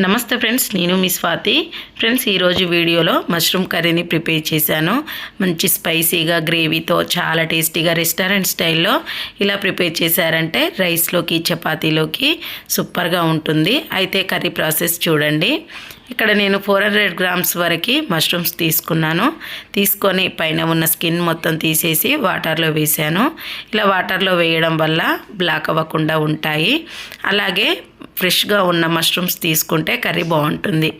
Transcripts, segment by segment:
నమస్తే ఫ్రెండ్స్ నేను మీ స్వాతి. ఫ్రెండ్స్ ఈరోజు వీడియోలో మష్రూమ్ కర్రీని ప్రిపేర్ చేశాను. మంచి స్పైసీగా గ్రేవీతో చాలా టేస్టీగా రెస్టారెంట్ స్టైల్లో ఇలా ప్రిపేర్ చేశారంటే రైస్లోకి చపాతీలోకి సూపర్గా ఉంటుంది. అయితే కర్రీ ప్రాసెస్ చూడండి. ఇక్కడ నేను ఫోర్ హండ్రెడ్ గ్రామ్స్ వరకు మష్రూమ్స్ తీసుకున్నాను. తీసుకొని పైన ఉన్న స్కిన్ మొత్తం తీసేసి వాటర్లో వేసాను ఇలా వాటర్లో వేయడం వల్ల బ్లాక్ అవ్వకుండా ఉంటాయి. అలాగే ఫ్రెష్గా ఉన్న మష్రూమ్స్ తీసుకుంటే కర్రీ బాగుంటుంది.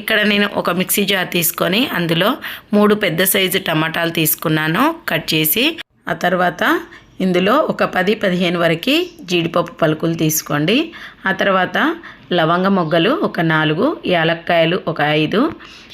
ఇక్కడ నేను ఒక మిక్సీ జార్ తీసుకొని అందులో మూడు పెద్ద సైజు టమాటాలు తీసుకున్నాను కట్ చేసి. ఆ తర్వాత ఇందులో ఒక పది పదిహేను వరకు జీడిపప్పు పలుకులు తీసుకోండి. ఆ తర్వాత లవంగ మొగ్గలు ఒక నాలుగు యాలక్కాయలు ఒక ఐదు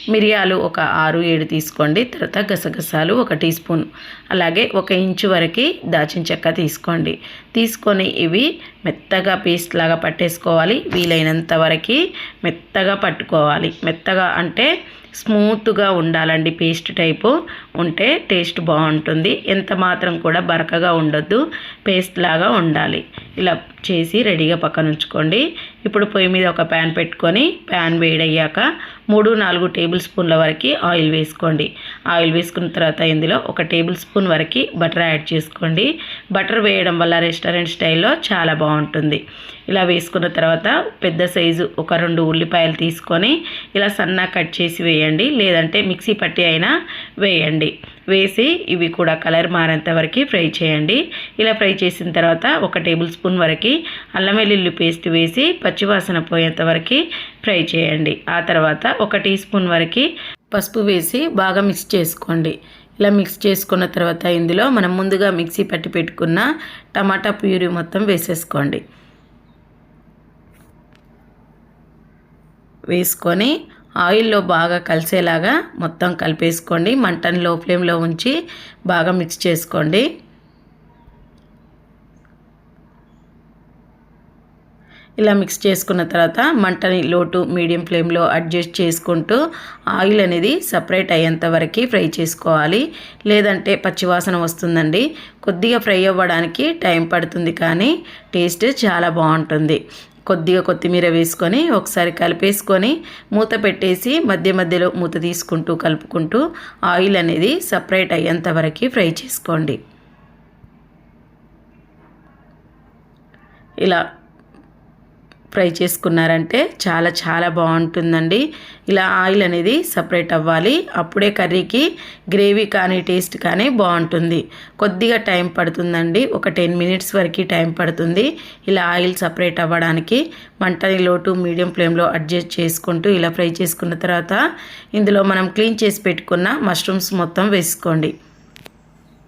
మిరియాలు ఒక ఆరు ఏడు తీసుకోండి. తర్వాత గసగసాలు ఒక టీ స్పూన్. అలాగే ఒక ఇంచు వరకు దాచిన చెక్క తీసుకోండి. తీసుకొని ఇవి మెత్తగా పేస్ట్ లాగా పట్టేసుకోవాలి. వీలైనంత వరకు మెత్తగా పట్టుకోవాలి. మెత్తగా అంటే స్మూత్గా ఉండాలండి పేస్ట్ టైపు. ఉంటే టేస్ట్ బాగుంటుంది. ఎంత మాత్రం కూడా బరకగా ఉండొద్దు. పేస్ట్ లాగా ఉండాలి. ఇలా చేసి రెడీగా పక్కన ఉంచుకోండి. ఇప్పుడు పొయ్యి మీద ఒక ప్యాన్ పెట్టుకొని ప్యాన్ వేడయ్యాక మూడు నాలుగు టేబుల్ స్పూన్ల వరకు ఆయిల్ వేసుకోండి. ఆయిల్ వేసుకున్న తర్వాత ఇందులో ఒక టేబుల్ స్పూన్ వరకు బటర్ యాడ్ చేసుకోండి. బటర్ వేయడం వల్ల రెస్టారెంట్ స్టైల్లో చాలా బాగుంటుంది. ఇలా వేసుకున్న తర్వాత పెద్ద సైజు ఒక రెండు ఉల్లిపాయలు తీసుకొని ఇలా సన్నగా కట్ చేసి వేయండి. లేదంటే మిక్సీ పట్టి అయినా వేయండి. వేసి ఇవి కూడా కలర్ మారేంత వరకు ఫ్రై చేయండి. ఇలా ఫ్రై చేసిన తర్వాత ఒక టేబుల్ స్పూన్ వరకు అల్లం వెల్లుల్లి పేస్ట్ వేసి పచ్చివాసన పోయేంత వరకు ఫ్రై చేయండి. ఆ తర్వాత ఒక టీ స్పూన్ వరకు పసుపు వేసి బాగా మిక్స్ చేసుకోండి. ఇలా మిక్స్ చేసుకున్న తర్వాత ఇందులో మనం ముందుగా మిక్సీ పట్టి పెట్టుకున్న టమాటా ప్యూరీ మొత్తం వేసేసుకోండి. వేసుకొని ఆయిల్లో బాగా కలిసేలాగా మొత్తం కలిపేసుకోండి. మంటను లో ఫ్లేమ్లో ఉంచి బాగా మిక్స్ చేసుకోండి. ఇలా మిక్స్ చేసుకున్న తర్వాత మంటని లోటు మీడియం ఫ్లేమ్లో అడ్జస్ట్ చేసుకుంటూ ఆయిల్ అనేది సపరేట్ అయ్యేంత వరకు ఫ్రై చేసుకోవాలి. లేదంటే పచ్చివాసన వస్తుందండి. కొద్దిగా ఫ్రై అవ్వడానికి టైం పడుతుంది కానీ టేస్ట్ చాలా బాగుంటుంది. కొద్దిగా కొత్తిమీర వేసుకొని ఒకసారి కలిపేసుకొని మూత పెట్టేసి మధ్య మధ్యలో మూత తీసుకుంటూ కలుపుకుంటూ ఆయిల్ అనేది సపరేట్ అయ్యేంత వరకు ఫ్రై చేసుకోండి. ఇలా ఫ్రై చేసుకున్నారంటే చాలా చాలా బాగుంటుందండి. ఇలా ఆయిల్ అనేది సపరేట్ అవ్వాలి. అప్పుడే కర్రీకి గ్రేవీ కానీ టేస్ట్ కానీ బాగుంటుంది. కొద్దిగా టైం పడుతుందండి. ఒక టెన్ మినిట్స్ వరకు టైం పడుతుంది. ఇలా ఆయిల్ సపరేట్ అవ్వడానికి మంటని లోటు మీడియం ఫ్లేమ్లో అడ్జస్ట్ చేసుకుంటూ ఇలా ఫ్రై చేసుకున్న తర్వాత ఇందులో మనం క్లీన్ చేసి పెట్టుకున్న మష్రూమ్స్ మొత్తం వేసుకోండి.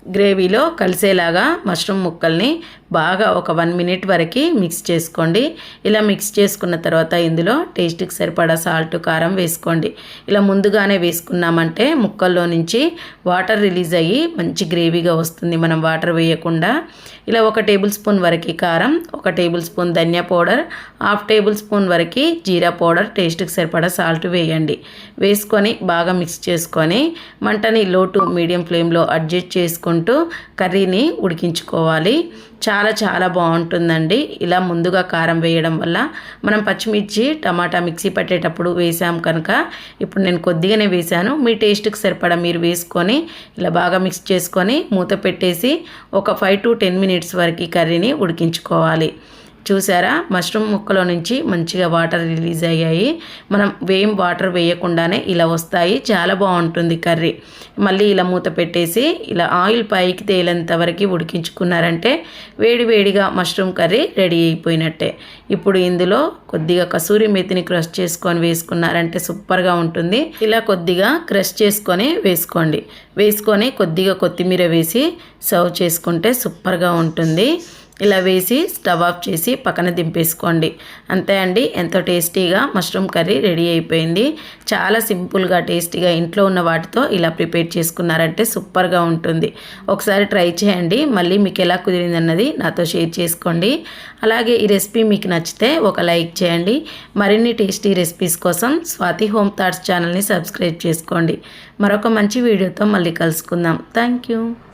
గ్రేవీలో కలిసేలాగా మష్రూమ్ ముక్కల్ని బాగా ఒక వన్ మినిట్ వరకు మిక్స్ చేసుకోండి. ఇలా మిక్స్ చేసుకున్న తర్వాత ఇందులో టేస్ట్కి సరిపడా సాల్ట్ కారం వేసుకోండి. ఇలా ముందుగానే వేసుకున్నామంటే ముక్కల్లో నుంచి వాటర్ రిలీజ్ అయ్యి మంచి గ్రేవీగా వస్తుంది. మనం వాటర్ వేయకుండా ఇలా ఒక టేబుల్ స్పూన్ వరకు కారం ఒక టేబుల్ స్పూన్ ధనియా పౌడర్ హాఫ్ టేబుల్ స్పూన్ వరకు జీరా పౌడర్ టేస్ట్కి సరిపడా సాల్ట్ వేయండి. వేసుకొని బాగా మిక్స్ చేసుకొని మంటని లో టు మీడియం ఫ్లేమ్లో అడ్జస్ట్ చేసుకుంటూ కర్రీని ఉడికించుకోవాలి. చాలా చాలా బాగుంటుందండి. ఇలా ముందుగా కారం వేయడం వల్ల మనం పచ్చిమిర్చి టమాటా మిక్సీ పట్టేటప్పుడు వేసాం కనుక ఇప్పుడు నేను కొద్దిగానే వేసాను. మీ టేస్ట్కి సరిపడా మీరు వేసుకొని ఇలా బాగా మిక్స్ చేసుకొని మూత పెట్టేసి ఒక ఫైవ్ టు టెన్ మినిట్స్ వరకు కర్రీని ఉడికించుకోవాలి. చూసారా? మష్రూమ్ ముక్కలో నుంచి మంచిగా వాటర్ రిలీజ్ అయ్యాయి. మనం వేయం వాటర్ వేయకుండానే ఇలా వస్తాయి. చాలా బాగుంటుంది కర్రీ. మళ్ళీ ఇలా మూత పెట్టేసి ఇలా ఆయిల్ పైకి తేలేంత వరకు ఉడికించుకున్నారంటే వేడివేడిగా మష్రూమ్ కర్రీ రెడీ అయిపోయినట్టే. ఇప్పుడు ఇందులో కొద్దిగా కసూరి మెతిని క్రష్ చేసుకొని వేసుకున్నారంటే సూపర్గా ఉంటుంది. ఇలా కొద్దిగా క్రష్ చేసుకొని వేసుకోండి. వేసుకొని కొద్దిగా కొత్తిమీర వేసి సర్వ్ చేసుకుంటే సూపర్గా ఉంటుంది. ఇలా వేసి స్టవ్ ఆఫ్ చేసి పక్కన దింపేసుకోండి. అంతే అండి ఎంతో టేస్టీగా మష్రూమ్ కర్రీ రెడీ అయిపోయింది. చాలా సింపుల్గా టేస్టీగా ఇంట్లో ఉన్న వాటితో ఇలా ప్రిపేర్ చేసుకున్నారంటే సూపర్గా ఉంటుంది. ఒకసారి ట్రై చేయండి. మళ్ళీ మీకు ఎలా కుదిరింది అన్నది నాతో షేర్ చేసుకోండి. అలాగే ఈ రెసిపీ మీకు నచ్చితే ఒక లైక్ చేయండి. మరిన్ని టేస్టీ రెసిపీస్ కోసం స్వాతి హోమ్ థాట్స్ ఛానల్ని సబ్స్క్రైబ్ చేసుకోండి. మరొక మంచి వీడియోతో మళ్ళీ కలుసుకుందాం. Thank you.